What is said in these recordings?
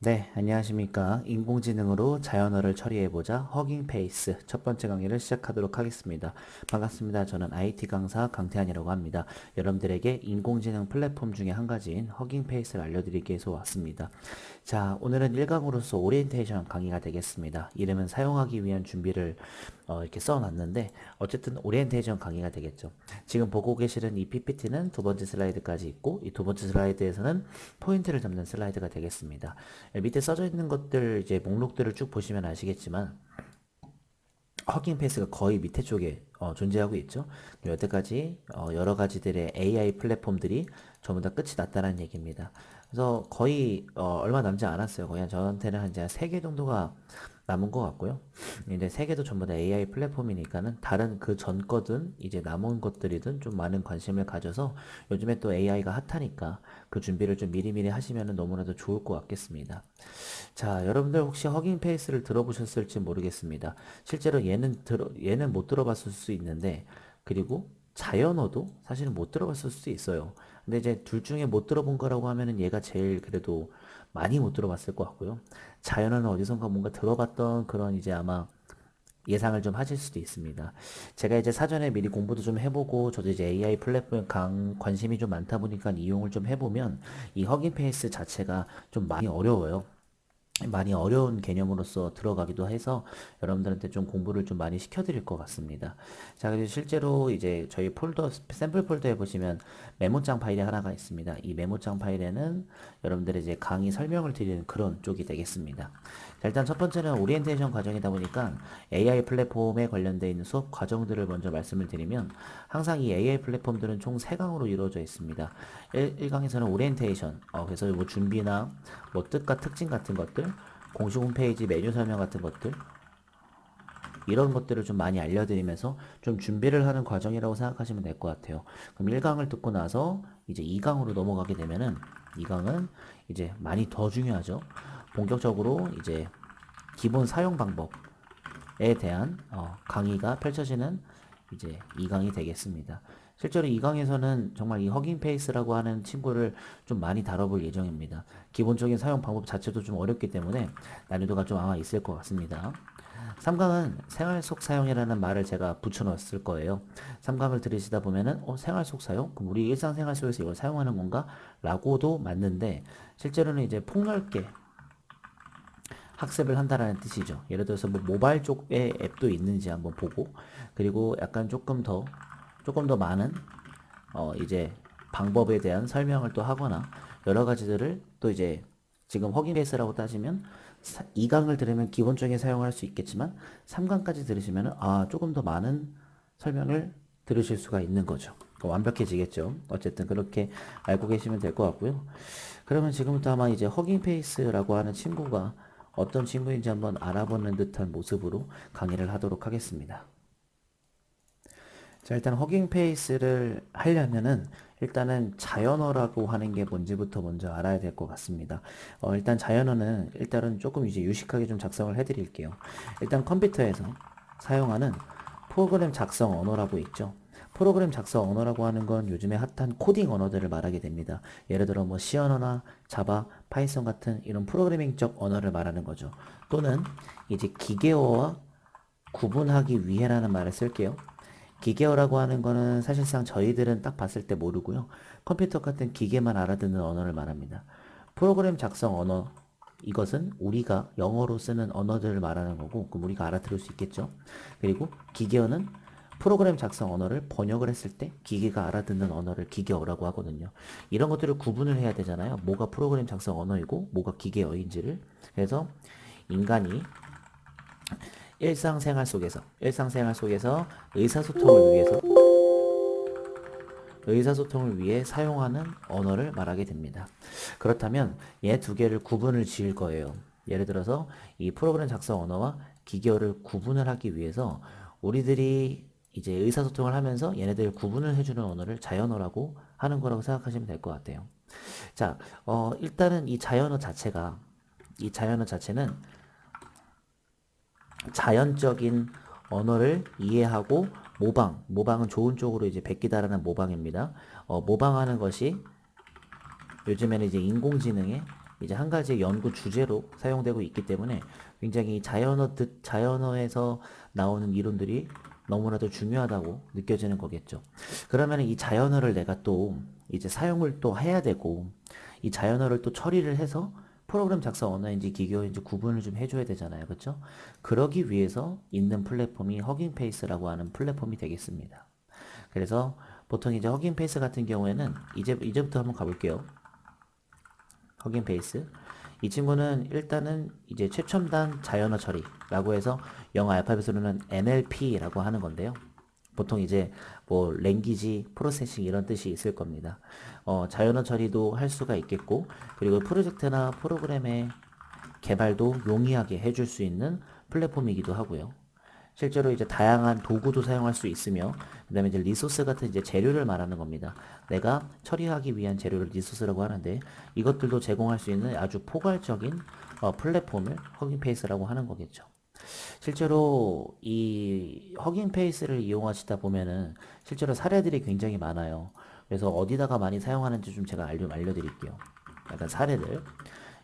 네, 안녕하십니까. 인공지능으로 자연어를 처리해보자 허깅 페이스 첫 번째 강의를 시작하도록 하겠습니다. 반갑습니다. 저는 IT 강사 강태환이라고 합니다. 여러분들에게 인공지능 플랫폼 중에 한 가지인 허깅 페이스를 알려드리기 위해서 왔습니다. 자, 오늘은 1강으로서 오리엔테이션 강의가 되겠습니다. 이름은 사용하기 위한 준비를 어, 이렇게 써놨는데 어쨌든 오리엔테이션 강의가 되겠죠. 지금 보고 계시는 이 PPT는 두 번째 슬라이드까지 있고 이 두 번째 슬라이드에서는 포인트를 잡는 슬라이드가 되겠습니다. 예, 밑에 써져 있는 것들 이제 목록들을 쭉 보시면 아시겠지만 허깅 페이스가 거의 밑에 쪽에 어, 존재하고 있죠. 여태까지 어, 여러 가지들의 AI 플랫폼들이 전부 다 끝이 났다는 얘기입니다. 그래서 거의 어, 얼마 남지 않았어요. 거의 한 저한테는 한 3개 정도가 남은 것 같고요. 이제 세 개도 전부 다 AI 플랫폼이니까는 다른 그 전 거든 이제 남은 것들이든 좀 많은 관심을 가져서 요즘에 또 AI가 핫하니까 그 준비를 좀 미리미리 하시면 너무나도 좋을 것 같겠습니다. 자, 여러분들 혹시 허깅 페이스를 들어보셨을지 모르겠습니다. 실제로 얘는 들어, 얘는 못 들어봤을 수 있는데 그리고 자연어도 사실은 못 들어봤을 수도 있어요. 근데 이제 둘 중에 못 들어본 거라고 하면은 얘가 제일 그래도 많이 못 들어봤을 것 같고요. 자연어는 어디선가 뭔가 들어봤던 그런 이제 아마 예상을 좀 하실 수도 있습니다. 제가 이제 사전에 미리 공부도 좀 해보고 저도 이제 AI 플랫폼에 강 관심이 좀 많다 보니까 이용을 좀 해보면 이 허깅 페이스 자체가 좀 많이 어려워요. 많이 어려운 개념으로서 들어가기도 해서 여러분들한테 좀 공부를 좀 많이 시켜드릴 것 같습니다. 자, 그래서 실제로 이제 저희 폴더, 샘플 폴더에 보시면 메모장 파일이 하나가 있습니다. 이 메모장 파일에는 여러분들의 이제 강의 설명을 드리는 그런 쪽이 되겠습니다. 자, 일단 첫 번째는 오리엔테이션 과정이다 보니까 AI 플랫폼에 관련되어 수업 과정들을 먼저 말씀을 드리면 항상 이 AI 플랫폼들은 총 3강으로 이루어져 있습니다. 1, 강에서는 오리엔테이션, 어, 그래서 뭐 준비나 뭐 뜻과 특징 같은 것들, 공식 홈페이지 메뉴 설명 같은 것들 이런 것들을 좀 많이 알려드리면서 좀 준비를 하는 과정이라고 생각하시면 될 것 같아요. 그럼 1강을 듣고 나서 이제 2강으로 넘어가게 되면은 2강은 이제 많이 더 중요하죠. 본격적으로 이제 기본 사용 방법에 대한 어, 강의가 펼쳐지는 이제 2강이 되겠습니다. 실제로 이 강에서는 정말 이 허깅 페이스라고 하는 친구를 좀 많이 다뤄볼 예정입니다. 기본적인 사용 방법 자체도 좀 어렵기 때문에 난이도가 좀 아마 있을 것 같습니다. 3강은 생활 속 사용이라는 말을 제가 붙여넣었을 거예요. 3강을 들으시다 보면은 어, 생활 속 사용? 그럼 우리 일상생활 속에서 이걸 사용하는 건가? 라고도 맞는데 실제로는 이제 폭넓게 학습을 한다라는 뜻이죠. 예를 들어서 뭐 모바일 쪽에 앱도 있는지 한번 보고 그리고 약간 조금 더 조금 더 많은 어 이제 방법에 대한 설명을 또 하거나 여러 가지들을 또 이제 지금 허깅 베이스라고 따지면 2강을 들으면 기본적인 사용할 수 있겠지만 3강까지 들으시면 아 조금 더 많은 설명을 들으실 수가 있는 거죠. 완벽해지겠죠. 어쨌든 그렇게 알고 계시면 될 것 같고요. 그러면 지금부터 아마 이제 허깅 페이스라고 하는 친구가 어떤 친구인지 한번 알아보는 듯한 모습으로 강의를 하도록 하겠습니다. 자, 일단 허깅 페이스를 하려면은 일단은 자연어라고 하는 게 뭔지부터 먼저 알아야 될 것 같습니다. 어, 일단 자연어는 일단은 조금 이제 유식하게 좀 작성을 해드릴게요. 일단 컴퓨터에서 사용하는 프로그램 작성 언어라고 있죠. 프로그램 작성 언어라고 하는 건 요즘에 핫한 코딩 언어들을 말하게 됩니다. 예를 들어 뭐 C 언어나 자바, 파이썬 같은 이런 프로그래밍적 언어를 말하는 거죠. 또는 이제 기계어와 구분하기 위해라는 말을 쓸게요. 기계어라고 하는 거는 사실상 저희들은 딱 봤을 때 모르고요. 컴퓨터 같은 기계만 알아듣는 언어를 말합니다. 프로그램 작성 언어 이것은 우리가 영어로 쓰는 언어들을 말하는 거고 그럼 우리가 알아들을 수 있겠죠. 그리고 기계어는 프로그램 작성 언어를 번역을 했을 때 기계가 알아듣는 언어를 기계어라고 하거든요. 이런 것들을 구분을 해야 되잖아요. 뭐가 프로그램 작성 언어이고 뭐가 기계어인지를. 그래서 인간이 일상생활 속에서 일상생활 속에서 의사소통을 위해서 의사소통을 위해 사용하는 언어를 말하게 됩니다. 그렇다면 얘 두 개를 구분을 지을 거예요. 예를 들어서 이 프로그램 작성 언어와 기계어를 구분을 하기 위해서 우리들이 이제 의사소통을 하면서 얘네들 구분을 해주는 언어를 자연어라고 하는 거라고 생각하시면 될 것 같아요. 자, 어, 일단은 이 자연어 자체가 이 자연어 자체는 자연적인 언어를 이해하고 모방, 모방은 좋은 쪽으로 이제 베끼다라는 모방입니다. 어, 모방하는 것이 요즘에는 이제 인공지능의 이제 한 가지 연구 주제로 사용되고 있기 때문에 굉장히 자연어 뜻 자연어에서 나오는 이론들이 너무나도 중요하다고 느껴지는 거겠죠. 그러면 이 자연어를 내가 또 이제 사용을 또 해야 되고 이 자연어를 또 처리를 해서 프로그램 작성 언어인지 기계어인지 구분을 좀 해줘야 되잖아요. 그렇죠? 그러기 위해서 있는 플랫폼이 허깅페이스라고 하는 플랫폼이 되겠습니다. 그래서 보통 이제 허깅페이스 같은 경우에는 이제 이제부터 한번 가볼게요. 허깅페이스 이 친구는 일단은 이제 최첨단 자연어 처리라고 해서 영어 알파벳으로는 NLP라고 하는 건데요. 보통 이제 뭐 랭귀지 프로세싱 이런 뜻이 있을 겁니다. 어, 자연어 처리도 할 수가 있겠고 그리고 프로젝트나 프로그램의 개발도 용이하게 해줄 수 있는 플랫폼이기도 하고요. 실제로 이제 다양한 도구도 사용할 수 있으며 그 다음에 이제 리소스 같은 이제 재료를 말하는 겁니다. 내가 처리하기 위한 재료를 리소스라고 하는데 이것들도 제공할 수 있는 아주 포괄적인 어, 플랫폼을 허깅페이스라고 하는 거겠죠. 실제로 이 허깅페이스를 이용하시다 보면은 실제로 사례들이 굉장히 많아요. 그래서 어디다가 많이 사용하는지 좀 제가 알려, 알려드릴게요. 약간 사례들.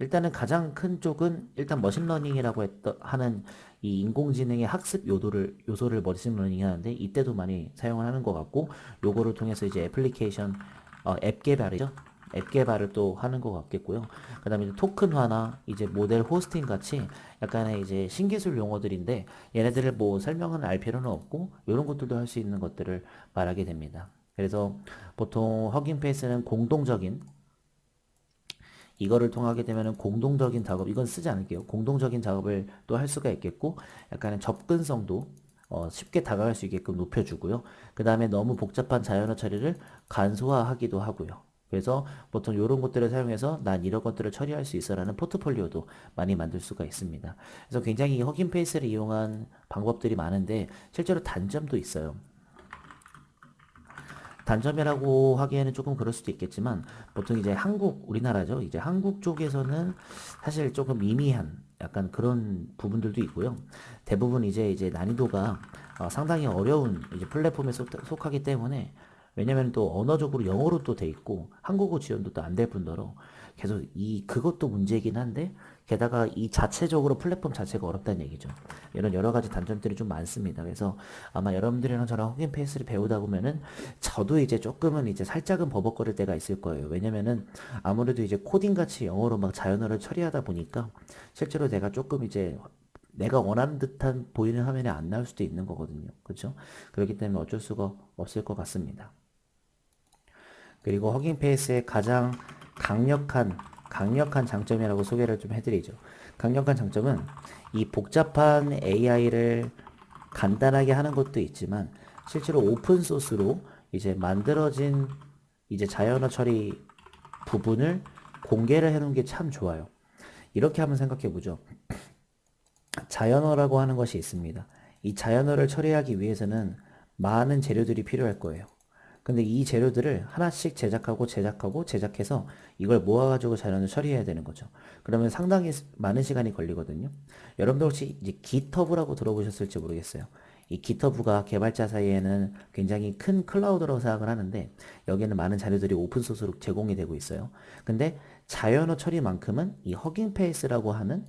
일단은 가장 큰 쪽은 일단 머신러닝이라고 했던 하는 이 인공지능의 학습 요소를 요소를 머신러닝이 하는데 이때도 많이 사용을 하는 것 같고 요거를 통해서 이제 애플리케이션 어, 앱 개발이죠. 앱 개발을 또 하는 것 같겠고요. 그 다음에 토큰화나 이제 모델 호스팅 같이 약간의 이제 신기술 용어들인데 얘네들을 뭐 설명은 알 필요는 없고 이런 것들도 할 수 있는 것들을 말하게 됩니다. 그래서 보통 허깅페이스는 공동적인 이거를 통하게 되면 공동적인 작업, 이건 쓰지 않을게요. 공동적인 작업을 또 할 수가 있겠고, 약간의 접근성도 어, 쉽게 다가갈 수 있게끔 높여주고요. 그 다음에 너무 복잡한 자연어 처리를 간소화하기도 하고요. 그래서 보통 이런 것들을 사용해서 난 이런 것들을 처리할 수 있어라는 포트폴리오도 많이 만들 수가 있습니다. 그래서 굉장히 허깅페이스를 이용한 방법들이 많은데 실제로 단점도 있어요. 단점이라고 하기에는 조금 그럴 수도 있겠지만 보통 이제 한국 우리나라죠. 이제 한국 쪽에서는 사실 조금 미미한 약간 그런 부분들도 있고요. 대부분 이제 이제 난이도가 어, 상당히 어려운 이제 플랫폼에 속, 속하기 때문에 왜냐면 또 언어적으로 영어로 또 돼 있고 한국어 지원도 또 안 될 뿐더러 계속 이 그것도 문제이긴 한데 게다가 이 자체적으로 플랫폼 자체가 어렵다는 얘기죠. 이런 여러 가지 단점들이 좀 많습니다. 그래서 아마 여러분들이랑 저랑 허긴 페이스를 배우다 보면은 저도 이제 조금은 이제 살짝은 버벅거릴 때가 있을 거예요. 왜냐면은 아무래도 이제 코딩 같이 영어로 막 자연어를 처리하다 보니까 실제로 내가 조금 이제 내가 원하는 듯한 보이는 화면이 안 나올 수도 있는 거거든요. 그렇죠? 그렇기 때문에 어쩔 수가 없을 것 같습니다. 그리고 허깅페이스의 가장 강력한 강력한 장점이라고 소개를 좀 해드리죠. 강력한 장점은 이 복잡한 AI를 간단하게 하는 것도 있지만 실제로 오픈 소스로 이제 만들어진 이제 자연어 처리 부분을 공개를 해놓은 게 참 좋아요. 이렇게 한번 생각해 보죠. 자연어라고 하는 것이 있습니다. 이 자연어를 처리하기 위해서는 많은 재료들이 필요할 거예요. 근데 이 재료들을 하나씩 제작하고 제작하고 제작해서 이걸 모아가지고 자연을 처리해야 되는 거죠. 그러면 상당히 많은 시간이 걸리거든요. 여러분들 혹시 이제 기터브라고 들어보셨을지 모르겠어요. 이 기터브가 개발자 사이에는 굉장히 큰 클라우드라고 생각을 하는데 여기에는 많은 자료들이 오픈소스로 제공이 되고 있어요. 근데 자연어 처리만큼은 이 허깅페이스라고 하는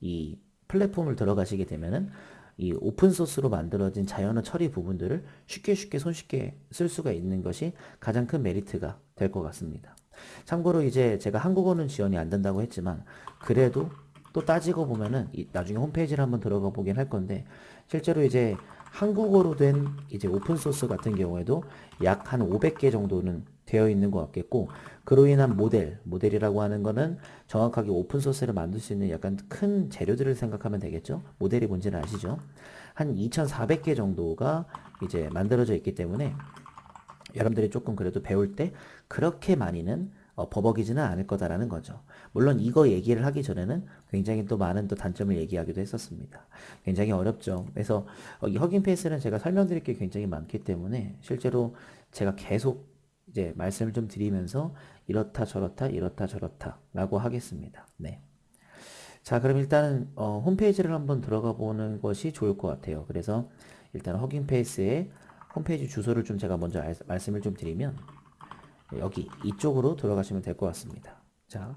이 플랫폼을 들어가시게 되면은 이 오픈소스로 만들어진 자연어 처리 부분들을 쉽게 쉽게 손쉽게 쓸 수가 있는 것이 가장 큰 메리트가 될 것 같습니다. 참고로 이제 제가 한국어는 지원이 안 된다고 했지만 그래도 또 따지고 보면은 나중에 홈페이지를 한번 들어가 보긴 할 건데 실제로 이제 한국어로 된 이제 오픈소스 같은 경우에도 약 한 500개 정도는 되어 있는 것 같겠고 그로 인한 모델, 모델이라고 하는 거는 정확하게 오픈소스를 만들 수 있는 약간 큰 재료들을 생각하면 되겠죠. 모델이 뭔지는 아시죠? 한 2,400개 정도가 이제 만들어져 있기 때문에 여러분들이 조금 그래도 배울 때 그렇게 많이는 어, 버벅이지는 않을 거다라는 거죠. 물론 이거 얘기를 하기 전에는 굉장히 또 많은 또 단점을 얘기하기도 했었습니다. 굉장히 어렵죠. 그래서 어, 이 허깅 페이스는 제가 설명드릴 게 굉장히 많기 때문에 실제로 제가 계속 이제 말씀을 좀 드리면서 이렇다 저렇다 이렇다 저렇다 라고 하겠습니다. 네. 자 그럼 일단은 어, 홈페이지를 한번 들어가 보는 것이 좋을 것 같아요. 그래서 일단 허깅페이스의 홈페이지 주소를 좀 제가 먼저 알, 말씀을 좀 드리면 여기 이쪽으로 들어가시면 될 것 같습니다. 자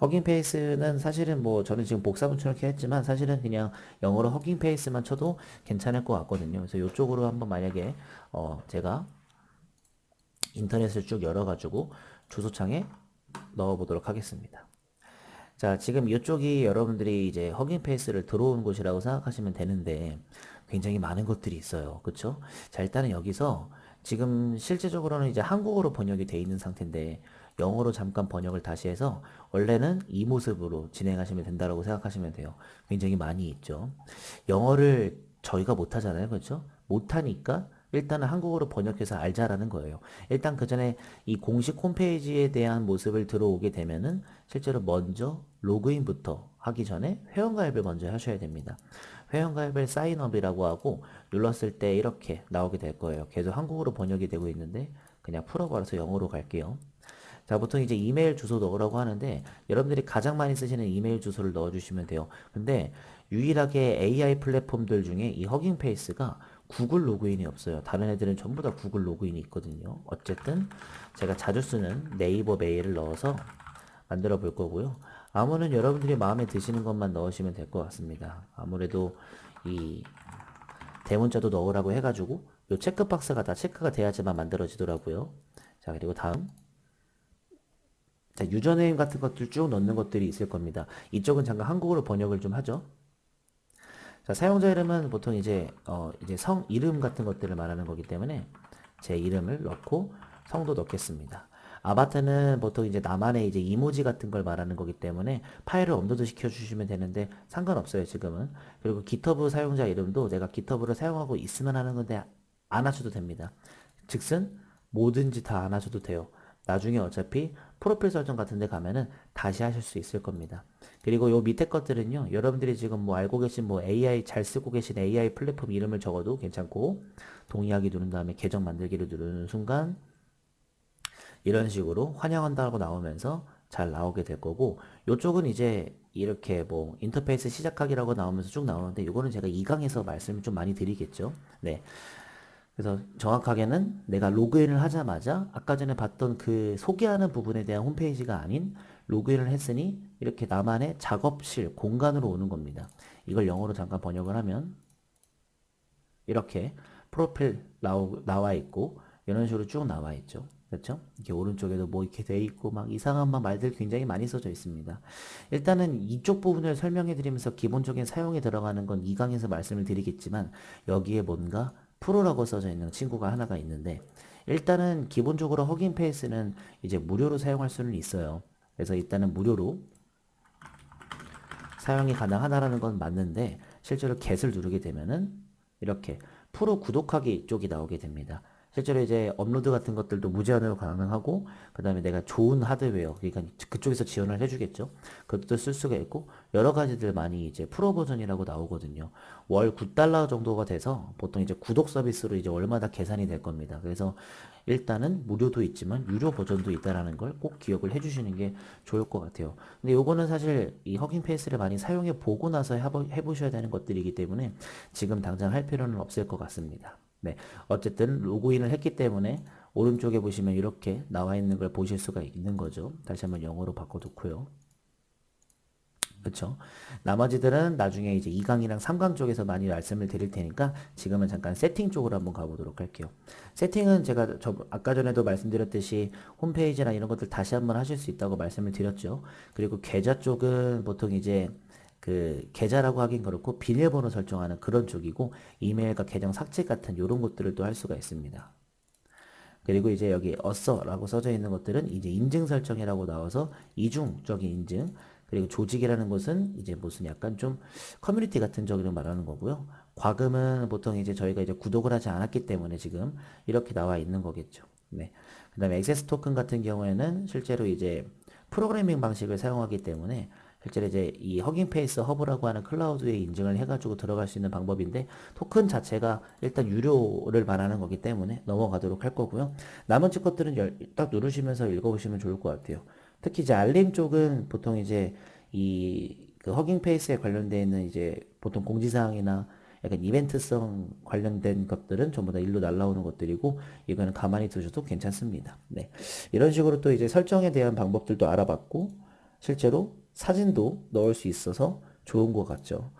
허깅 페이스는 사실은 뭐 저는 지금 복사 붙여넣기 했지만 사실은 그냥 영어로 허깅 페이스만 쳐도 괜찮을 것 같거든요. 그래서 이쪽으로 한번 만약에 어 제가 인터넷을 쭉 열어가지고 주소창에 넣어보도록 하겠습니다. 자, 지금 이쪽이 여러분들이 이제 허깅 페이스를 들어온 곳이라고 생각하시면 되는데 굉장히 많은 것들이 있어요. 그쵸? 자, 일단은 여기서 지금 실제적으로는 이제 한국어로 번역이 돼 있는 상태인데 영어로 잠깐 번역을 다시 해서 원래는 이 모습으로 진행하시면 된다고 생각하시면 돼요. 굉장히 많이 있죠. 영어를 저희가 못하잖아요. 그렇죠? 못하니까 일단은 한국어로 번역해서 알자라는 거예요. 일단 그 전에 이 공식 홈페이지에 대한 모습을 들어오게 되면은 실제로 먼저 로그인부터 하기 전에 회원가입을 먼저 하셔야 됩니다. 회원가입을 사인업이라고 하고 눌렀을 때 이렇게 나오게 될 거예요. 계속 한국어로 번역이 되고 있는데 그냥 풀어버려서 영어로 갈게요. 자, 보통 이제 이메일 주소 넣으라고 하는데 여러분들이 가장 많이 쓰시는 이메일 주소를 넣어주시면 돼요. 근데 유일하게 AI 플랫폼들 중에 이 허깅 페이스가 구글 로그인이 없어요. 다른 애들은 전부 다 구글 로그인이 있거든요. 어쨌든 제가 자주 쓰는 네이버 메일을 넣어서 만들어 볼 거고요. 아무는 여러분들이 마음에 드시는 것만 넣으시면 될 것 같습니다. 아무래도 이 대문자도 넣으라고 해가지고 요 체크박스가 다 체크가 돼야지만 만들어지더라고요. 자, 그리고 다음. 자, 유저네임 같은 것들 쭉 넣는 것들이 있을 겁니다. 이쪽은 잠깐 한국어로 번역을 좀 하죠. 자, 사용자 이름은 보통 이제, 어, 이제 성 이름 같은 것들을 말하는 거기 때문에 제 이름을 넣고 성도 넣겠습니다. 아바타는 보통 이제 나만의 이제 이모지 같은 걸 말하는 거기 때문에 파일을 업로드 시켜 주시면 되는데 상관없어요, 지금은. 그리고 기터브 사용자 이름도 내가 기터브를 사용하고 있으면 하는 건데 안 하셔도 됩니다. 즉슨 뭐든지 다 안 하셔도 돼요. 나중에 어차피 프로필 설정 같은 데 가면은 다시 하실 수 있을 겁니다. 그리고 요 밑에 것들은요. 여러분들이 지금 뭐 알고 계신 뭐 AI 잘 쓰고 계신 AI 플랫폼 이름을 적어도 괜찮고 동의하기 누른 다음에 계정 만들기를 누르는 순간 이런 식으로 환영한다고 나오면서 잘 나오게 될 거고 요쪽은 이제 이렇게 뭐 인터페이스 시작하기라고 나오면서 쭉 나오는데 요거는 제가 2강에서 말씀을 좀 많이 드리겠죠. 네. 그래서 정확하게는 내가 로그인을 하자마자 아까 전에 봤던 그 소개하는 부분에 대한 홈페이지가 아닌 로그인을 했으니 이렇게 나만의 작업실 공간으로 오는 겁니다. 이걸 영어로 잠깐 번역을 하면 이렇게 프로필 나오, 나와 있고 이런 식으로 쭉 나와 있죠. 그렇죠? 이렇게 오른쪽에도 뭐 이렇게 돼 있고 막 이상한 막 말들 굉장히 많이 써져 있습니다. 일단은 이쪽 부분을 설명해 드리면서 기본적인 사용에 들어가는 건 2강에서 말씀을 드리겠지만 여기에 뭔가 프로라고 써져 있는 친구가 하나가 있는데 일단은 기본적으로 허깅 페이스는 이제 무료로 사용할 수는 있어요. 그래서 일단은 무료로 사용이 가능하다라는 건 맞는데 실제로 get을 누르게 되면은 이렇게 프로 구독하기 쪽이 나오게 됩니다. 실제로 이제 업로드 같은 것들도 무제한으로 가능하고 그 다음에 내가 좋은 하드웨어 그러니까 그쪽에서 지원을 해주겠죠. 그것도 쓸 수가 있고 여러 가지들 많이 이제 프로 버전이라고 나오거든요. 월 9달러 정도가 돼서 보통 이제 구독 서비스로 이제 월마다 계산이 될 겁니다. 그래서 일단은 무료도 있지만 유료 버전도 있다라는 걸 꼭 기억을 해주시는 게 좋을 것 같아요. 근데 요거는 사실 이 허깅 페이스를 많이 사용해 보고 나서 해보, 해보셔야 되는 것들이기 때문에 지금 당장 할 필요는 없을 것 같습니다 네, 어쨌든 로그인을 했기 때문에 오른쪽에 보시면 이렇게 나와 있는 걸 보실 수가 있는 거죠. 다시 한번 영어로 바꿔놓고요. 그렇죠. 나머지들은 나중에 이제 2강이랑 3강 쪽에서 많이 말씀을 드릴 테니까 지금은 잠깐 세팅 쪽으로 한번 가보도록 할게요. 세팅은 제가 저 아까 전에도 말씀드렸듯이 홈페이지나 이런 것들 다시 한번 하실 수 있다고 말씀을 드렸죠. 그리고 계좌 쪽은 보통 이제 그 계좌라고 하긴 그렇고 비밀번호 설정하는 그런 쪽이고 이메일과 계정 삭제 같은 이런 것들을 또 할 수가 있습니다. 그리고 이제 여기 어서라고 써져 있는 것들은 이제 인증 설정이라고 나와서 이중적인 인증 그리고 조직이라는 것은 이제 무슨 약간 좀 커뮤니티 같은 적으로 말하는 거고요. 과금은 보통 이제 저희가 이제 구독을 하지 않았기 때문에 지금 이렇게 나와 있는 거겠죠. 네. 그 다음에 액세스 토큰 같은 경우에는 실제로 이제 프로그래밍 방식을 사용하기 때문에 실제로 이제 이 허깅 페이스 허브라고 하는 클라우드에 인증을 해가지고 들어갈 수 있는 방법인데 토큰 자체가 일단 유료를 말하는 거기 때문에 넘어가도록 할 거고요. 나머지 것들은 열, 딱 누르시면서 읽어보시면 좋을 것 같아요. 특히 이제 알림 쪽은 보통 이제 이 그 허깅 페이스에 관련되어 있는 이제 보통 공지사항이나 약간 이벤트성 관련된 것들은 전부 다 일로 날라오는 것들이고 이거는 가만히 두셔도 괜찮습니다. 네. 이런 식으로 또 이제 설정에 대한 방법들도 알아봤고 실제로 사진도 넣을 수 있어서 좋은 것 같죠.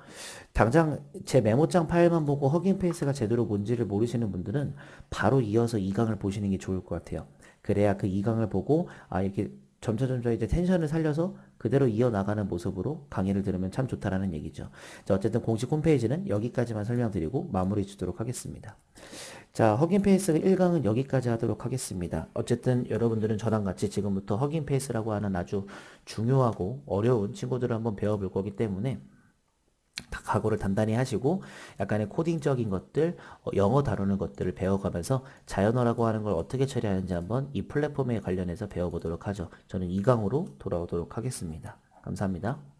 당장 제 메모장 파일만 보고 허깅 페이스가 제대로 뭔지를 모르시는 분들은 바로 이어서 2강을 보시는 게 좋을 것 같아요. 그래야 그 2강을 보고 아 이렇게 점차 점차 이제 텐션을 살려서 그대로 이어나가는 모습으로 강의를 들으면 참 좋다라는 얘기죠. 자, 어쨌든 공식 홈페이지는 여기까지만 설명드리고 마무리 짓도록 하겠습니다. 자, 허깅 페이스 1강은 여기까지 하도록 하겠습니다. 어쨌든 여러분들은 저랑 같이 지금부터 허깅 페이스라고 하는 아주 중요하고 어려운 친구들을 한번 배워볼 거기 때문에 다 각오를 단단히 하시고 약간의 코딩적인 것들, 어, 영어 다루는 것들을 배워가면서 자연어라고 하는 걸 어떻게 처리하는지 한번 이 플랫폼에 관련해서 배워보도록 하죠. 저는 2강으로 돌아오도록 하겠습니다. 감사합니다.